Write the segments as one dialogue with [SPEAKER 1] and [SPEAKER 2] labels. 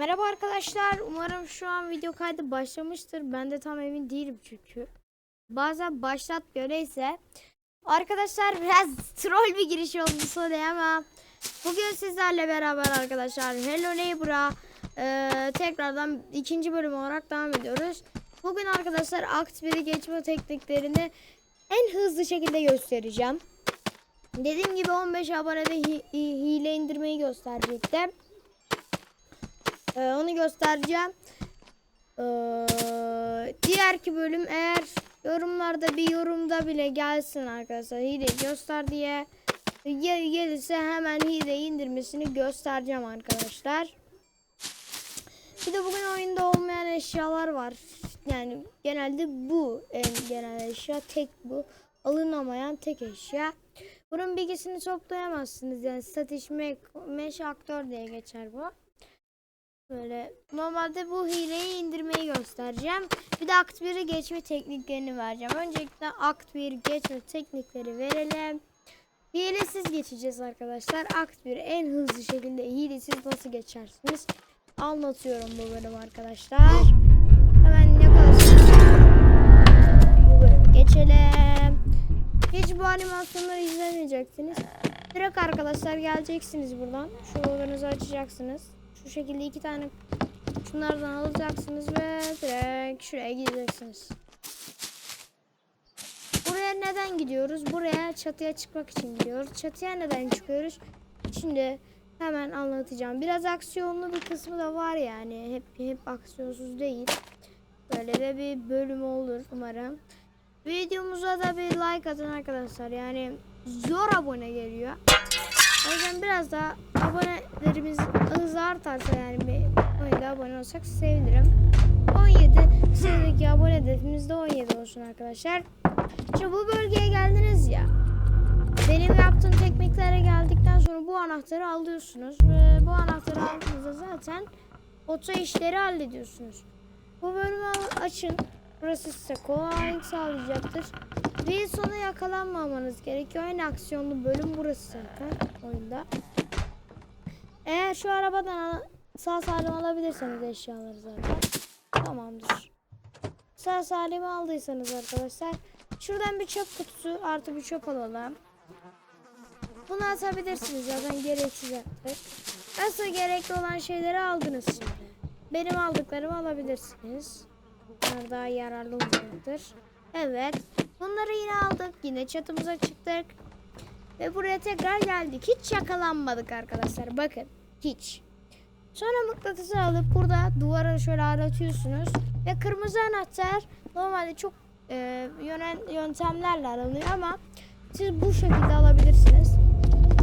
[SPEAKER 1] Merhaba arkadaşlar. Umarım şu an video kaydı başlamıştır. Ben de tam emin değilim çünkü. Bazen başlatmıyor neyse. Arkadaşlar biraz troll bir giriş oldu söyle ama bugün sizlerle beraber arkadaşlar Hello Neighbor'a eee, tekrardan ikinci bölüm olarak devam ediyoruz. Bugün arkadaşlar 1'i geçme tekniklerini en hızlı şekilde göstereceğim. Dediğim gibi 15 abonede hi- hile indirmeyi gösterecektim. Ee, onu göstereceğim. Ee, diğerki bölüm eğer yorumlarda bir yorumda bile gelsin arkadaşlar hile göster diye gel gelirse hemen hile indirmesini göstereceğim arkadaşlar. Bir de bugün oyunda olmayan eşyalar var. Yani genelde bu en genel eşya tek bu. Alınamayan tek eşya. Bunun bilgisini toplayamazsınız. Yani statüs meş aktör diye geçer bu. Böyle normalde bu hileyi indirmeyi göstereceğim. Bir de akt 1'i geçme tekniklerini vereceğim. Öncelikle akt 1 geçme teknikleri verelim. Hilesiz geçeceğiz arkadaşlar. Akt 1 en hızlı şekilde hilesiz nasıl geçersiniz? Anlatıyorum bu bölüm arkadaşlar. Hemen ne bu bölümü geçelim. Hiç bu animasyonları izlemeyeceksiniz. Direkt arkadaşlar geleceksiniz buradan. Şu odanızı açacaksınız. Şu şekilde iki tane şunlardan alacaksınız ve direkt şuraya gideceksiniz. Buraya neden gidiyoruz? Buraya çatıya çıkmak için gidiyoruz. Çatıya neden çıkıyoruz? Şimdi hemen anlatacağım. Biraz aksiyonlu bir kısmı da var yani. Hep hep aksiyonsuz değil. Böyle de bir bölüm olur umarım. Videomuza da bir like atın arkadaşlar. Yani zor abone geliyor. O yüzden biraz daha abonelerimiz hızlı artarsa yani bir 17 abone olsak sevinirim. 17 sıradaki abone hedefimiz de 17 olsun arkadaşlar. Şimdi bu bölgeye geldiniz ya. Benim yaptığım tekniklere geldikten sonra bu anahtarı alıyorsunuz. Ve bu anahtarı aldığınızda zaten oto işleri hallediyorsunuz. Bu bölümü açın. Burası size kolaylık sağlayacaktır. Bir sona yakalanmamanız gerekiyor. En aksiyonlu bölüm burası zaten oyunda. Eğer şu arabadan sağ salim alabilirseniz eşyaları zaten tamamdır. Sağ salim aldıysanız arkadaşlar şuradan bir çöp kutusu artı bir çöp alalım. Bunu atabilirsiniz zaten gereksiz artık. Nasıl gerekli olan şeyleri aldınız şimdi. Benim aldıklarımı alabilirsiniz. Bunlar daha yararlı olacaktır. Evet. Bunları yine aldık. Yine çatımıza çıktık. Ve buraya tekrar geldik. Hiç yakalanmadık arkadaşlar. Bakın. Hiç. Sonra mıknatısı alıp burada duvara şöyle aratıyorsunuz. Ve kırmızı anahtar normalde çok e, yöntemlerle aranıyor ama siz bu şekilde alabilirsiniz.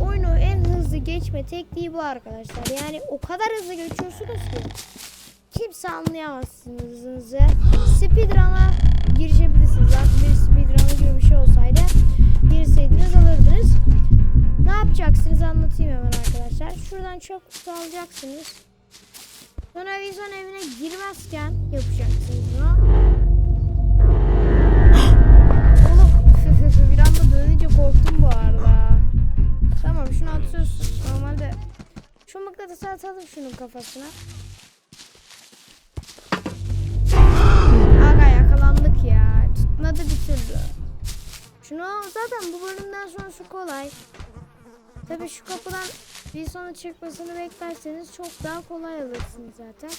[SPEAKER 1] Oyunu en hızlı geçme tekniği bu arkadaşlar. Yani o kadar hızlı geçiyorsunuz ki kimse anlayamazsınız. Speedrun'a girişebilirsiniz. Artık bir speedrun'a gibi bir şey olsaydı girseydiniz alırdınız. Ne yapacaksınız anlatayım hemen arkadaşlar. Şuradan çöp kutusu alacaksınız. Sonra vizyon evine girmezken yapacaksınız bunu. Oğlum bir anda dönünce korktum bu arada. Tamam şunu atıyorsun. Normalde şu mıknatısı atalım şunun kafasına. Türlü. Şunu zaten bu bölümden sonrası kolay. Tabii şu kapıdan bir sonra çıkmasını beklerseniz çok daha kolay alırsınız zaten.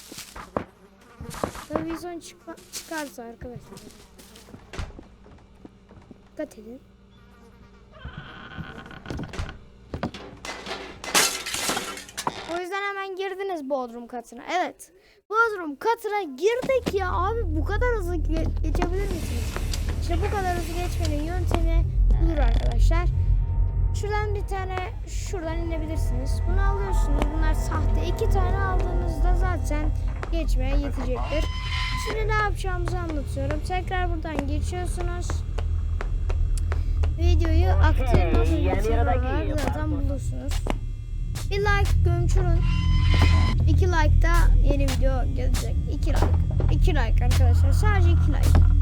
[SPEAKER 1] Tabii bir son çıkma, çıkarsa arkadaşlar. Dikkat edin. O yüzden hemen girdiniz Bodrum katına. Evet. Bodrum katına girdik ya abi bu kadar hızlı ge- geçebilir misiniz? İşte bu kadar hızlı geçmenin yöntemi budur arkadaşlar. Şuradan bir tane şuradan inebilirsiniz. Bunu alıyorsunuz. Bunlar sahte. iki tane aldığınızda zaten geçmeye yetecektir. Şimdi ne yapacağımızı anlatıyorum. Tekrar buradan geçiyorsunuz. Videoyu aktif nasıl
[SPEAKER 2] yapar.
[SPEAKER 1] zaten bulursunuz. Bir like gömçürün. İki like da yeni video gelecek. İki like. İki like arkadaşlar. Sadece iki like.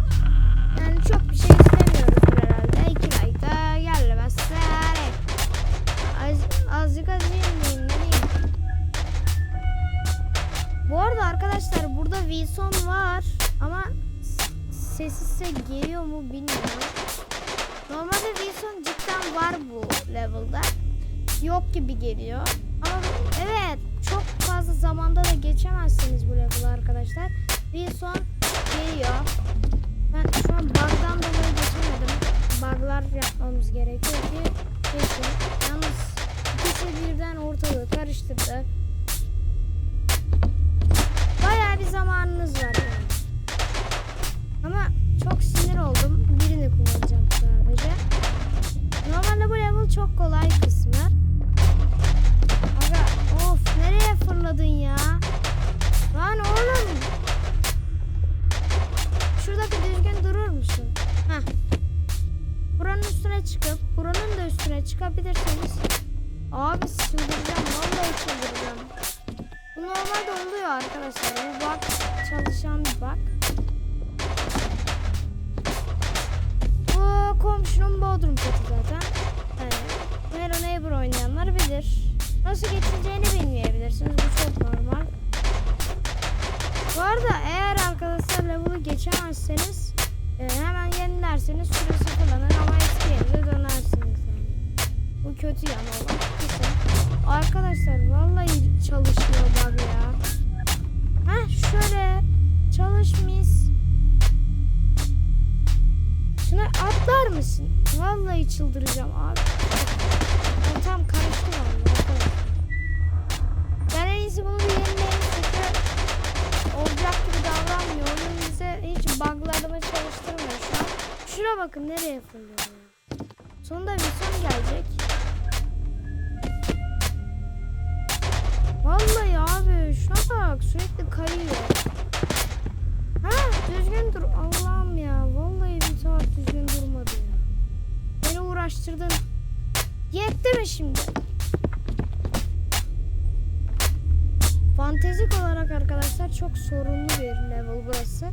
[SPEAKER 1] Çok bir şey istemiyoruz herhalde. İki like da gelmezse yani. Az, azıcık azıcık mıyım ne diyeyim. Bu arada arkadaşlar burada Wilson var ama sesi size geliyor mu bilmiyorum. Normalde Wilson cidden var bu level'da. Yok gibi geliyor. Ama evet çok fazla zamanda da geçemezsiniz bu level'ı arkadaşlar. Wilson geliyor. Bug'lar yapmamız gerekiyor ki geçin. Yalnız ikisi birden ortalığı karıştırdı. Bayağı bir zamanınız var yani. Ama çok sinir oldum. Birini kullanacağım sadece. Normalde bu level çok kolay kısmı. Aga of nereye fırladın ya? Lan oğlum. Çıkıp buranın da üstüne çıkabilirseniz. Abi çıldıracağım. Vallahi çıldıracağım. Bu normalde oluyor arkadaşlar. Bu bak çalışan bir bak. Bu komşunun bodrum katı zaten. Yani Hero Neighbor oynayanlar bilir. Nasıl geçileceğini bilmeyebilirsiniz. Bu çok normal. Bu arada eğer arkadaşlar level'ı geçemezseniz e, hemen yenilerseniz süresi mısın? Vallahi çıldıracağım abi. Ben tam karıştı vallahi. Ben en iyisi bunu bir yenileyin çünkü olacak gibi davranmıyor. Oyun bize hiç buglarımı çalıştırmıyor şu an. Şuna bakın nereye fırlıyor ya. Sonunda bir son gelecek. Vallahi abi şuna bak sürekli kayıyor. Ha düzgün dur şimdi? Fantezik olarak arkadaşlar çok sorunlu bir level burası.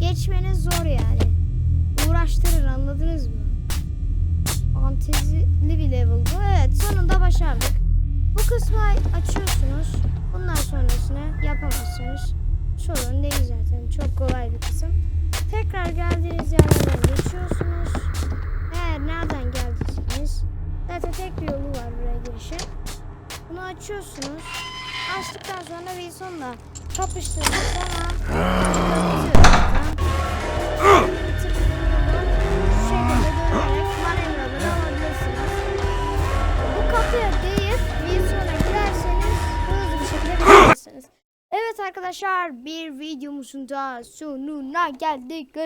[SPEAKER 1] Geçmeniz zor yani. Uğraştırır anladınız mı? Fantezili bir level bu. Evet sonunda başardık. Bu kısmı açıyorsunuz. Bundan sonrasını yapamazsınız. Sorun değil zaten. Çok kolay bir kısım. Açıyorsunuz. Açtıktan sonra Wilson'la. Bitirdikten sonra. Evet arkadaşlar bir videomuzun da sonuna geldik.